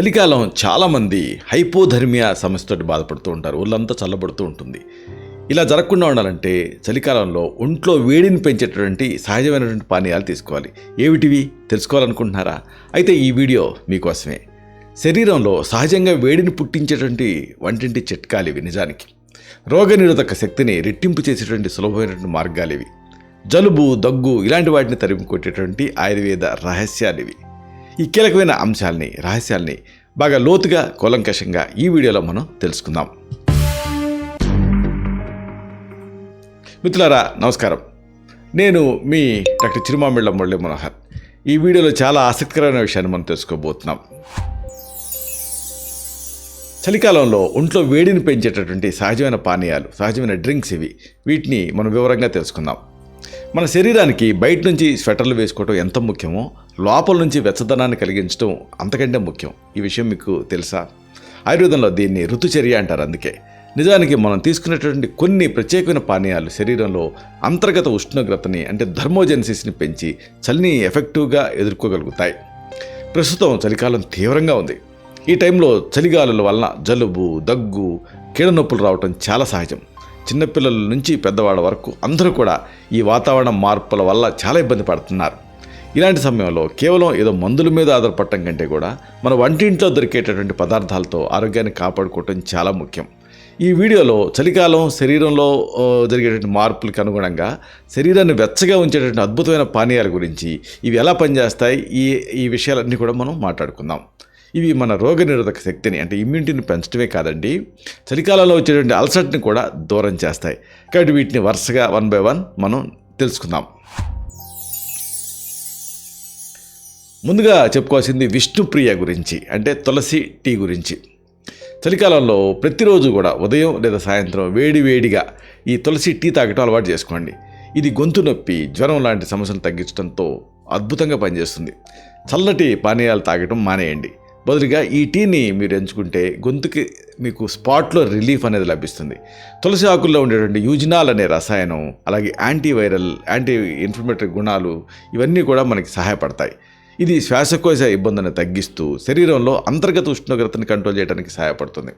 చలికాలం చాలామంది హైపోధర్మియా సమస్యతో బాధపడుతూ ఉంటారు. ఒళ్ళంతా చల్లబడుతూ ఉంటుంది. ఇలా జరగకుండా ఉండాలంటే చలికాలంలో ఒంట్లో వేడిని పెంచేటటువంటి సహజమైనటువంటి పానీయాలు తీసుకోవాలి. ఏమిటివి తెలుసుకోవాలనుకుంటున్నారా? అయితే ఈ వీడియో మీకోసమే. శరీరంలో సహజంగా వేడిని పుట్టించేటువంటి వంటింటి చిట్కాలు ఇవి నిజానికి. రోగనిరోధక శక్తిని రెట్టింపు చేసేటువంటి సులభమైనటువంటి మార్గాలు ఇవి. జలుబు దగ్గు ఇలాంటి వాటిని తరిమి కొట్టేటువంటి ఆయుర్వేద రహస్యాలు ఇవి. ఈ కీలకమైన అంశాలని రహస్యాల్ని బాగా లోతుగా కూలంకషంగా ఈ వీడియోలో మనం తెలుసుకుందాం. మిత్రులారా నమస్కారం. నేను మీ డాక్టర్ చిరుమామిళ్ళ మురళీ మనోహర్. ఈ వీడియోలో చాలా ఆసక్తికరమైన విషయాన్ని మనం తెలుసుకోబోతున్నాం. చలికాలంలో ఒంట్లో వేడిని పెంచేటటువంటి సహజమైన పానీయాలు సహజమైన డ్రింక్స్ ఇవి. వీటిని మనం వివరంగా తెలుసుకుందాం. మన శరీరానికి బయట నుంచి స్వెటర్లు వేసుకోవటం ఎంత ముఖ్యమో లోపల నుంచి వెచ్చదనాన్ని కలిగించడం అంతకంటే ముఖ్యం. ఈ విషయం మీకు తెలుసా? ఆయుర్వేదంలో దీన్ని ఋతుచర్య అంటారు అందుకే. నిజానికి మనం తీసుకునేటువంటి కొన్ని ప్రత్యేకమైన పానీయాలు శరీరంలో అంతర్గత ఉష్ణోగ్రతని అంటే ధర్మోజెన్సిస్ని పెంచి చలిని ఎఫెక్టివ్గా ఎదుర్కోగలుగుతాయి. ప్రస్తుతం చలికాలం తీవ్రంగా ఉంది. ఈ టైంలో చలిగాలుల వలన జలుబు దగ్గు కీడనొప్పులు నొప్పులు రావటం చాలా సహజం. చిన్నపిల్లల నుంచి పెద్దవాళ్ళ వరకు అందరూ కూడా ఈ వాతావరణ మార్పుల వల్ల చాలా ఇబ్బంది పడుతున్నారు. ఇలాంటి సమయంలో కేవలం ఏదో మందుల మీద ఆధారపడటం కంటే కూడా మన వంటింట్లో దొరికేటటువంటి పదార్థాలతో ఆరోగ్యాన్ని కాపాడుకోవటం చాలా ముఖ్యం. ఈ వీడియోలో చలికాలం శరీరంలో జరిగేటువంటి మార్పులకు అనుగుణంగా శరీరాన్ని వెచ్చగా ఉంచేటటువంటి అద్భుతమైన పానీయాల గురించి ఇవి ఎలా పనిచేస్తాయి ఈ ఈ విషయాలన్నీ కూడా మనం మాట్లాడుకుందాం. ఇవి మన రోగనిరోధక శక్తిని అంటే ఇమ్యూనిటీని పెంచడమే కాదండి చలికాలంలో వచ్చేటువంటి అల్సర్ట్ని కూడా దూరం చేస్తాయి. కాబట్టి వీటిని వరుసగా వన్ బై వన్ మనం తెలుసుకుందాం. ముందుగా చెప్పుకోవాల్సింది విష్ణుప్రియ గురించి అంటే తులసి టీ గురించి. చలికాలంలో ప్రతిరోజు కూడా ఉదయం లేదా సాయంత్రం వేడి వేడిగా ఈ తులసి టీ తాగటం అలవాటు చేసుకోండి. ఇది గొంతు నొప్పి జ్వరం లాంటి సమస్యలు తగ్గించడంతో అద్భుతంగా పనిచేస్తుంది. చల్లటి పానీయాలు తాగటం మానేయండి. బదులుగా ఈ టీని మీరు ఎంచుకుంటే గొంతుకి మీకు స్పాట్లో రిలీఫ్ అనేది లభిస్తుంది. తులసి ఆకుల్లో ఉండేటువంటి యూజినాల్ అనే రసాయనం అలాగే యాంటీవైరల్ యాంటీ ఇన్ఫ్లమేటరీ గుణాలు ఇవన్నీ కూడా మనకి సహాయపడతాయి. ఇది శ్వాసకోశ ఇబ్బందిని తగ్గిస్తూ శరీరంలో అంతర్గత ఉష్ణోగ్రతను కంట్రోల్ చేయడానికి సహాయపడుతుంది.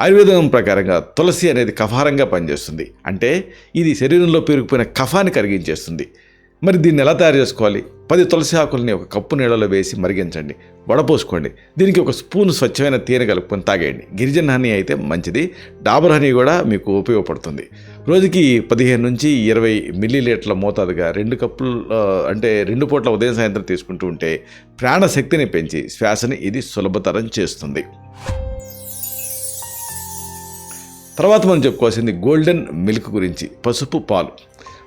ఆయుర్వేదం ప్రకారంగా తులసి అనేది కఫారంగా పనిచేస్తుంది. అంటే ఇది శరీరంలో పేరుకుపోయిన కఫాన్ని కరిగించేస్తుంది. మరి దీన్ని ఎలా తయారు చేసుకోవాలి? పది తులసి ఆకుల్ని ఒక కప్పు నీళ్ళలో వేసి మరిగించండి. వడపోసుకోండి. దీనికి ఒక స్పూన్ స్వచ్ఛమైన తేనె కలుపుకొని తాగేయండి. గిరిజన హనీ అయితే మంచిది. డాబర్ హనీ కూడా మీకు ఉపయోగపడుతుంది. రోజుకి పదిహేను నుంచి ఇరవై మిల్లీలీటర్ల మోతాదుగా రెండు కప్పులు అంటే రెండు పూట్ల ఉదయం సాయంత్రం తీసుకుంటూ ఉంటే ప్రాణశక్తిని పెంచి శ్వాసని ఇది సులభతరం చేస్తుంది. తర్వాత మనం చెప్పుకోవాల్సింది గోల్డెన్ మిల్క్ గురించి పసుపు పాలు.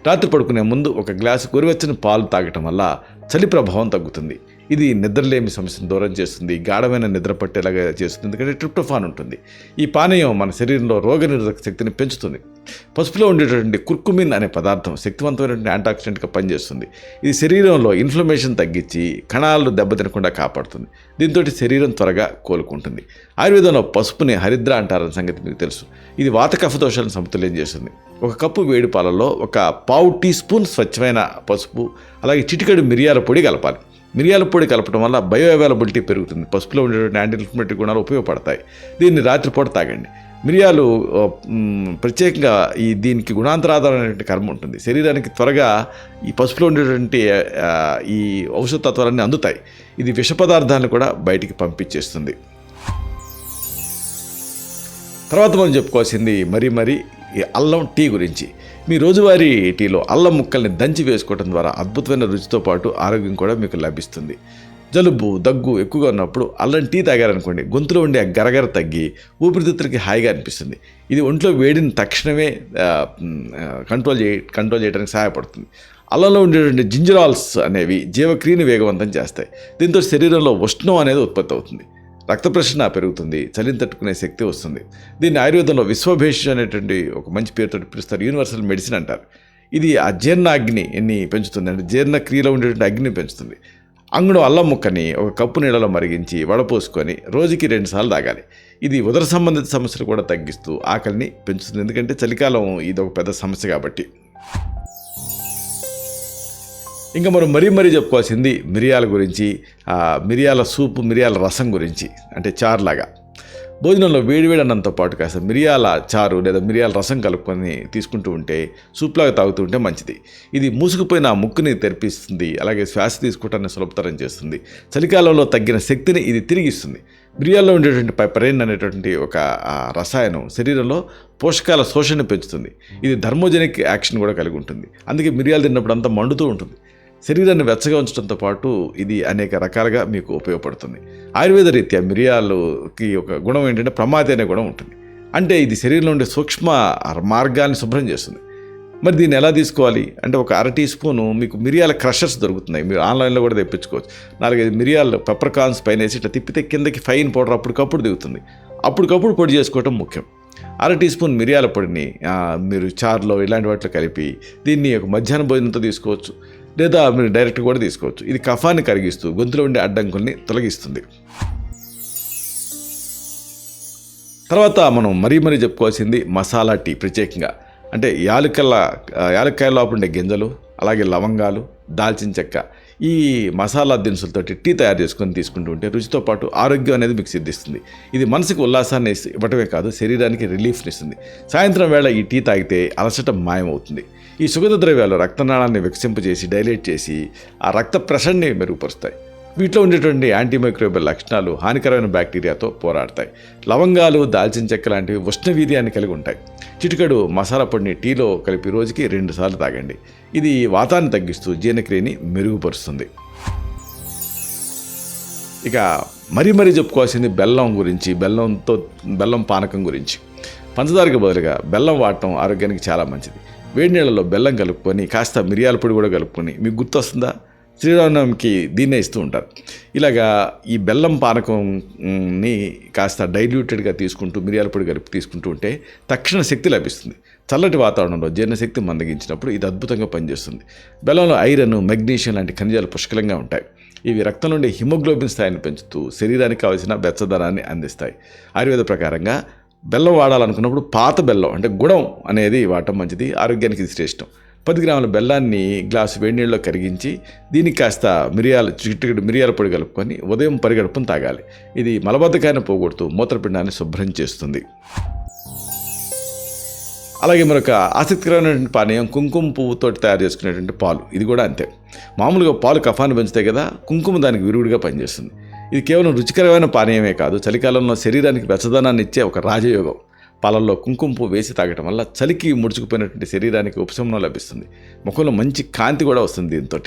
రాత్రి పడుకునే ముందు ఒక గ్లాసు గురివెచ్చని పాలు తాగటం వల్ల చలి ప్రభావం తగ్గుతుంది. ఇది నిద్రలేమి సమస్యను దూరం చేస్తుంది గాఢమైన నిద్ర పట్టేలాగా చేస్తుంది. ఎందుకంటే ట్రిప్టోఫాన్ ఉంటుంది. ఈ పానీయం మన శరీరంలో రోగనిరోధక శక్తిని పెంచుతుంది. పసుపులో ఉండేటటువంటి కుర్కుమిన్ అనే పదార్థం శక్తివంతమైనటువంటి యాంటాక్సిడెంట్గా పనిచేస్తుంది. ఇది శరీరంలో ఇన్ఫ్లమేషన్ తగ్గించి కణాలు దెబ్బతినకుండా కాపాడుతుంది. దీంతో శరీరం త్వరగా కోలుకుంటుంది. ఆయుర్వేదంలో పసుపుని హరిద్ర అంటారన్న సంగతి మీకు తెలుసు. ఇది వాత కఫ దోషాలను సమతుల్యం చేస్తుంది. ఒక కప్పు వేడి పాలలో ఒక పావు టీ స్పూన్ స్వచ్ఛమైన పసుపు అలాగే చిటికెడు మిరియాల పొడి కలపాలి. మిరియాల పొడి కలపడం వల్ల బయో అవైలబిలిటీ పెరుగుతుంది. పసుపులో ఉండేటువంటి యాంటీ ఇన్ఫ్లమేటరీ గుణాలు ఉపయోగపడతాయి. దీన్ని రాత్రిపూట తాగండి. మిరియాలు ప్రత్యేకంగా ఈ దీనికి గుణాంతరాధారమైనటువంటి కర్మ ఉంటుంది. శరీరానికి త్వరగా ఈ పసుపులో ఉండేటువంటి ఈ ఔషధ తత్వాలన్నీ అందుతాయి. ఇది విష పదార్థాలను కూడా బయటికి పంపించేస్తుంది. తర్వాత మనం చెప్పుకోవాల్సింది మరీ మరీ ఈ అల్లం టీ గురించి. మీ రోజువారీ టీలో అల్లం ముక్కల్ని దంచి వేసుకోవడం ద్వారా అద్భుతమైన రుచితో పాటు ఆరోగ్యం కూడా మీకు లభిస్తుంది. జలుబు దగ్గు ఎక్కువగా ఉన్నప్పుడు అల్లం టీ తాగారనుకోండి గొంతులో ఉండే గరగర తగ్గి ఊపిరితిత్తులకి హాయిగా అనిపిస్తుంది. ఇది ఒంట్లో వేడిని తక్షణమే కంట్రోల్ చేయ కంట్రోల్ చేయడానికి సహాయపడుతుంది. అల్లంలో ఉండేటువంటి జింజరాల్స్ అనేవి జీవక్రియను వేగవంతం చేస్తాయి. దీంతో శరీరంలో ఉష్ణం అనేది ఉత్పత్తి అవుతుంది. రక్త ప్రసరణ పెరుగుతుంది చలిని తట్టుకునే శక్తి వస్తుంది. దీన్ని ఆయుర్వేదంలో విశ్వభేష్ అనేటువంటి ఒక మంచి పేరుతో పిలుస్తారు యూనివర్సల్ మెడిసిన్ అంటారు. ఇది ఆ జీర్ణ అగ్నిని పెంచుతుంది అంటే జీర్ణక్రియలో ఉండేటువంటి అగ్నిని పెంచుతుంది. అంగుళం అల్లం ముక్కని ఒక కప్పు నీళ్ళలో మరిగించి వడపోసుకొని రోజుకి రెండుసార్లు తాగాలి. ఇది ఉదర సంబంధిత సమస్యలు కూడా తగ్గిస్తూ ఆకలిని పెంచుతుంది. ఎందుకంటే చలికాలం ఇది ఒక పెద్ద సమస్య కాబట్టి. ఇంకా మనం మరీ మరీ చెప్పుకోవాల్సింది మిరియాల గురించి మిరియాల సూపు మిరియాల రసం గురించి అంటే చారులాగా భోజనంలో వేడివేడి అన్నంతో పాటు కాస్త మిరియాల చారు లేదా మిరియాల రసం కలుపుకొని తీసుకుంటూ ఉంటే సూప్లాగా తాగుతూ ఉంటే మంచిది. ఇది మూసుకుపోయిన ముక్కుని తెరిపిస్తుంది అలాగే శ్వాస తీసుకోవటాన్ని సులభతరం చేస్తుంది. చలికాలంలో తగ్గిన శక్తిని ఇది తిరిగిస్తుంది. మిరియాల్లో ఉండేటువంటి పైపరైన్ అనేటువంటి ఒక రసాయనం శరీరంలో పోషకాల శోషణ పెంచుతుంది. ఇది ధర్మోజెనిక్ యాక్షన్ కూడా కలిగి ఉంటుంది. అందుకే మిరియాలు తిన్నప్పుడు అంతా మండుతూ ఉంటుంది. శరీరాన్ని వెచ్చగా ఉంచడంతో పాటు ఇది అనేక రకాలుగా మీకు ఉపయోగపడుతుంది. ఆయుర్వేద రీత్యా మిరియాలుకి ఒక గుణం ఏంటంటే ప్రమాది అనే గుణం ఉంటుంది. అంటే ఇది శరీరంలో ఉండే సూక్ష్మ మార్గాన్ని శుభ్రం చేస్తుంది. మరి దీన్ని ఎలా తీసుకోవాలి? అంటే ఒక అర టీ స్పూను మీకు మిరియాల క్రషర్స్ దొరుకుతున్నాయి. మీరు ఆన్లైన్లో కూడా తెప్పించుకోవచ్చు. నాలుగైదు మిరియాలు పెప్పర్ కార్న్స్ పైన వేసి ఇట్లా తిప్పితే కిందకి ఫైన్ పౌడర్ అప్పటికప్పుడు దిగుతుంది. అప్పటికప్పుడు పొడి చేసుకోవటం ముఖ్యం. అర టీ స్పూన్ మిరియాల పొడిని మీరు చార్లో ఇలాంటి వాటిలో కలిపి దీన్ని ఒక మధ్యాహ్న భోజనంతో తీసుకోవచ్చు. లేదా మీరు డైరెక్ట్ కూడా తీసుకోవచ్చు. ఇది కఫాన్ని కరిగిస్తూ గొంతులో ఉండే అడ్డంకుల్ని తొలగిస్తుంది. తర్వాత మనం మరీ మరీ చెప్పుకోవాల్సింది మసాలా టీ ప్రత్యేకంగా. అంటే యాలకల యాలక్కాయ లోపల ఉండే గింజలు అలాగే లవంగాలు దాల్చిన చెక్క ఈ మసాలా దినుసులతోటి టీ తయారు చేసుకొని తీసుకుంటూ ఉంటే రుచితో పాటు ఆరోగ్యం అనేది మీకు సిద్ధిస్తుంది. ఇది మనసుకు ఉల్లాసాన్ని ఇవ్వటమే కాదు శరీరానికి రిలీఫ్ని ఇస్తుంది. సాయంత్రం వేళ ఈ టీ తాగితే అలసట మాయమవుతుంది. ఈ సుగంధ ద్రవ్యాలు రక్తనాళాన్ని వికసింపజేసి డైలేట్ చేసి ఆ రక్త ప్రెషర్ని మెరుగుపరుస్తాయి. వీటిలో ఉండేటువంటి యాంటీమైక్రోబియల్ లక్షణాలు హానికరమైన బ్యాక్టీరియాతో పోరాడతాయి. లవంగాలు దాల్చిన చెక్క లాంటివి ఉష్ణవీర్యాన్ని కలిగి ఉంటాయి. చిటికెడు మసాలా పొడిని టీలో కలిపి రోజుకి రెండు సార్లు తాగండి. ఇది వాతాన్ని తగ్గిస్తూ జీర్ణక్రియని మెరుగుపరుస్తుంది. ఇక మరీ మరీ చెప్పుకోవాల్సింది బెల్లం గురించి బెల్లంతో బెల్లం పానకం గురించి. పంచదారకు బదులుగా బెల్లం వాడటం ఆరోగ్యానికి చాలా మంచిది. వేడి నీళ్ళలో బెల్లం కలుపుకొని కాస్త మిరియాల పొడి కూడా కలుపుకొని మీకు గుర్తొస్తుందా? శ్రీరామనవమికి దీన్నే ఇస్తూ ఉంటారు. ఇలాగా ఈ బెల్లం పానకంని కాస్త డైల్యూటెడ్గా తీసుకుంటూ మిరియాల పొడి కలిపి తీసుకుంటూ ఉంటే తక్షణ శక్తి లభిస్తుంది. చల్లటి వాతావరణంలో జీర్ణశక్తి మందగించినప్పుడు ఇది అద్భుతంగా పనిచేస్తుంది. బెల్లంలో ఐరన్ మెగ్నీషియం లాంటి ఖనిజాలు పుష్కలంగా ఉంటాయి. ఇవి రక్తం నుండి హిమోగ్లోబిన్ స్థాయిని పెంచుతూ శరీరానికి కావలసిన బెచ్చదనాన్ని అందిస్తాయి. ఆయుర్వేద ప్రకారంగా బెల్లం వాడాలనుకున్నప్పుడు పాత బెల్లం అంటే గుడం అనేది వాడటం మంచిది ఆరోగ్యానికి ఇది శ్రేష్టం. పది గ్రాముల బెల్లాన్ని గ్లాసు వేడి నీళ్ళలో కరిగించి దీనికి కాస్త మిరియాల చిటికెడు మిరియాల పొడి కలుపుకొని ఉదయం పరిగడుపును తాగాలి. ఇది మలబద్ధకాన్ని పోగొడుతూ మూత్రపిండాన్ని శుభ్రం చేస్తుంది. అలాగే మరొక ఆసక్తికరమైనటువంటి పానీయం కుంకుమ పువ్వుతో తయారు చేసుకునేటువంటి పాలు. ఇది కూడా అంతే. మామూలుగా పాలు కఫాన్ని పెంచుతాయి కదా కుంకుమ దానికి విరుగుడిగా పనిచేస్తుంది. ఇది కేవలం రుచికరమైన పానీయమే కాదు చలికాలంలో శరీరానికి వెచ్చదనాన్ని ఇచ్చే ఒక రాజయోగం. పాలల్లో కుంకుమ వేసి తాగటం వల్ల చలికి ముడుచుకుపోయినటువంటి శరీరానికి ఉపశమనం లభిస్తుంది. ముఖంలో మంచి కాంతి కూడా వస్తుంది దీంతో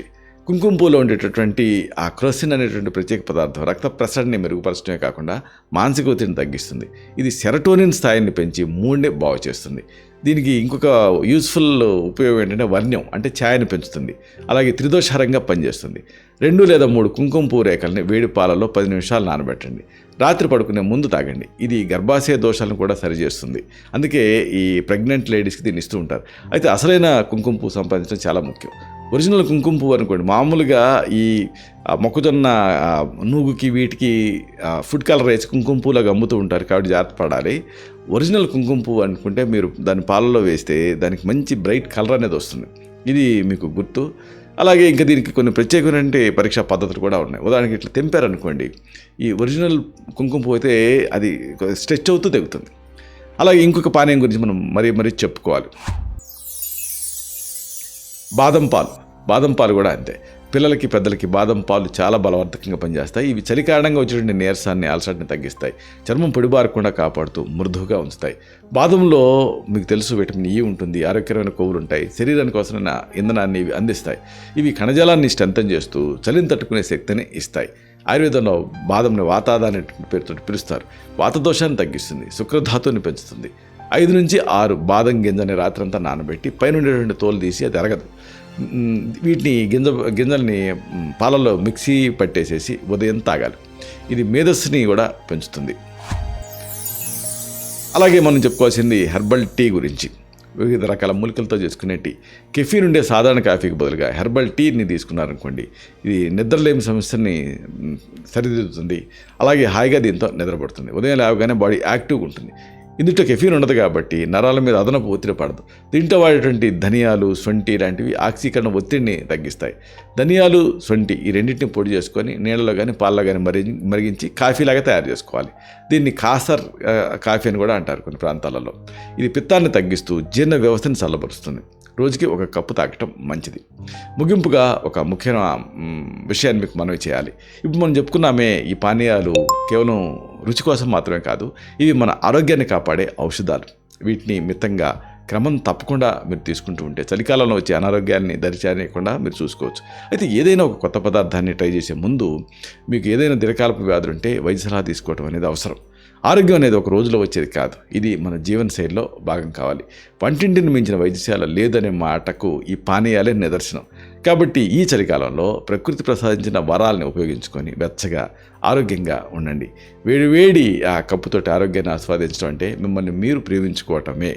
కుంకుమ పూలో ఉండేటటువంటి ఆ క్రోసిన్ అనేటువంటి ప్రత్యేక పదార్థం రక్త ప్రసరణని మెరుగుపరచడమే కాకుండా మానసిక ఒత్తిడిని తగ్గిస్తుంది. ఇది సెరటోనిన్ స్థాయిని పెంచి మూడ్ని బాగు చేస్తుంది దీనికి ఇంకొక యూస్ఫుల్ ఉపయోగం ఏంటంటే వర్ణ్యం అంటే ఛాయను పెంచుతుంది. అలాగే త్రిదోషారంగా పనిచేస్తుంది. రెండు లేదా మూడు కుంకుమ పువ్వు రేఖల్ని వేడి పాలలో పది నిమిషాలు నానబెట్టండి. రాత్రి పడుకునే ముందు తాగండి. ఇది గర్భాశయ దోషాలను కూడా సరిచేస్తుంది. అందుకే ఈ ప్రెగ్నెంట్ లేడీస్కి దీన్ని ఇస్తూ ఉంటారు. అయితే అసలైన కుంకుమ పువ్వు సంపాదించడం చాలా ముఖ్యం. ఒరిజినల్ కుంకుమ పువ్వు అనుకోండి. మామూలుగా ఈ మొక్కజొన్న నూగుకి వీటికి ఫుడ్ కలర్ వేసి కుంకుమ పువ్వులాగా అమ్ముతూ ఉంటారు కాబట్టి జాగ్రత్త పడాలి. ఒరిజినల్ కుంకుమ పువ్వు అనుకుంటే మీరు దాని పాలలో వేస్తే దానికి మంచి బ్రైట్ కలర్ అనేది వస్తుంది. ఇది మీకు గుర్తు. అలాగే ఇంకా దీనికి కొన్ని ప్రత్యేకమైన పరీక్షా పద్ధతులు కూడా ఉన్నాయి. ఉదాహరణకి ఇట్లా తెంపారనుకోండి ఈ ఒరిజినల్ కుంకుమ పువ్వు అయితే అది స్ట్రెచ్ అవుతూ తెగుతుంది. అలాగే ఇంకొక పానీయం గురించి మనం మరీ మరీ చెప్పుకోవాలి. బాదం పాలు. బాదం పాలు కూడా అంతే. పిల్లలకి పెద్దలకి బాదం పాలు చాలా బలవర్ధకంగా పనిచేస్తాయి. ఇవి చలి కారణంగా వచ్చేటువంటి నీరసాన్ని అలసటని తగ్గిస్తాయి. చర్మం పొడిబారకుండా కాపాడుతూ మృదువుగా ఉంచుతాయి. బాదంలో మీకు తెలుసు విటమిన్ ఈ ఉంటుంది ఆరోగ్యకరమైన కొవ్వులు ఉంటాయి. శరీరానికి అవసరమైన ఇంధనాన్ని ఇవి అందిస్తాయి. ఇవి కణజాలాన్ని స్ట్రెంథన్ చేస్తూ చలిని తట్టుకునే శక్తిని ఇస్తాయి. ఆయుర్వేదంలో బాదంని వాతాద అనే పేరుతో పిలుస్తారు. వాతదోషాన్ని తగ్గిస్తుంది. శుక్రధాతుని పెంచుతుంది. ఐదు నుంచి ఆరు బాదం గింజని రాత్రంతా నానబెట్టి పైన ఉండేటువంటి తోలు తీసి అది అరగదు. వీటిని గింజ గింజల్ని పాలల్లో మిక్సీ పట్టేసేసి ఉదయం తాగాలి. ఇది మేధస్సుని కూడా పెంచుతుంది. అలాగే మనం చెప్పుకోవాల్సింది హెర్బల్ టీ గురించి. వివిధ రకాల మూలికలతో చేసుకునే టీ. కెఫీన్ ఉండే సాధారణ కాఫీకి బదులుగా హెర్బల్ టీని తీసుకున్నారనుకోండి ఇది నిద్రలేమి సమస్యని సరిదిద్దుతుంది. అలాగే హాయిగా దీంతో నిద్రపడుతుంది. ఉదయం లేవగానే బాడీ యాక్టివ్గా ఉంటుంది. ఇందులో కెఫీన్ ఉండదు కాబట్టి నరాల మీద అదనపు ఒత్తిడి పడదు. దీంట్లో వాడేటువంటి ధనియాలు సొంటి లాంటివి ఆక్సీకరణ ఒత్తిడిని తగ్గిస్తాయి. ధనియాలు సొంటి ఈ రెండింటిని పొడి చేసుకొని నీళ్ళలో కానీ పాలలో కానీ మరి మరిగించి కాఫీలాగా తయారు చేసుకోవాలి. దీన్ని కాసర్ కాఫీ అని కూడా అంటారు కొన్ని ప్రాంతాలలో. ఇది పిత్తాన్ని తగ్గిస్తూ జీర్ణ వ్యవస్థని చల్లబరుస్తుంది. రోజుకి ఒక కప్పు తాగటం మంచిది. ముగింపుగా ఒక ముఖ్యమైన విషయాన్ని మీకు మనవి చేయాలి. ఇప్పుడు మనం చెప్పుకున్నామే ఈ పానీయాలు కేవలం రుచి కోసం మాత్రమే కాదు ఇవి మన ఆరోగ్యాన్ని కాపాడే ఔషధాలు. వీటిని మితంగా క్రమం తప్పకుండా మీరు తీసుకుంటూ ఉంటే చలికాలంలో వచ్చే అనారోగ్యాన్ని దరిచేయకుండా మీరు చూసుకోవచ్చు. అయితే ఏదైనా ఒక కొత్త పదార్థాన్ని ట్రై చేసే ముందు మీకు ఏదైనా దీర్ఘకాలపు వ్యాధులు ఉంటే వైద్య సలహా తీసుకోవడం అనేది అవసరం. ఆరోగ్యం అనేది ఒక రోజులో వచ్చేది కాదు. ఇది మన జీవన శైలిలో భాగం కావాలి. వంటింటిని మించిన వైద్యశాల లేదనే మాటకు ఈ పానీయాలే నిదర్శనం. కాబట్టి ఈ చలికాలంలో ప్రకృతి ప్రసాదించిన వరాలని ఉపయోగించుకొని వెచ్చగా ఆరోగ్యంగా ఉండండి. వేడి వేడి ఆ కప్పుతోటి ఆరోగ్యాన్ని ఆస్వాదించడం అంటే మిమ్మల్ని మీరు ప్రేమించుకోవటమే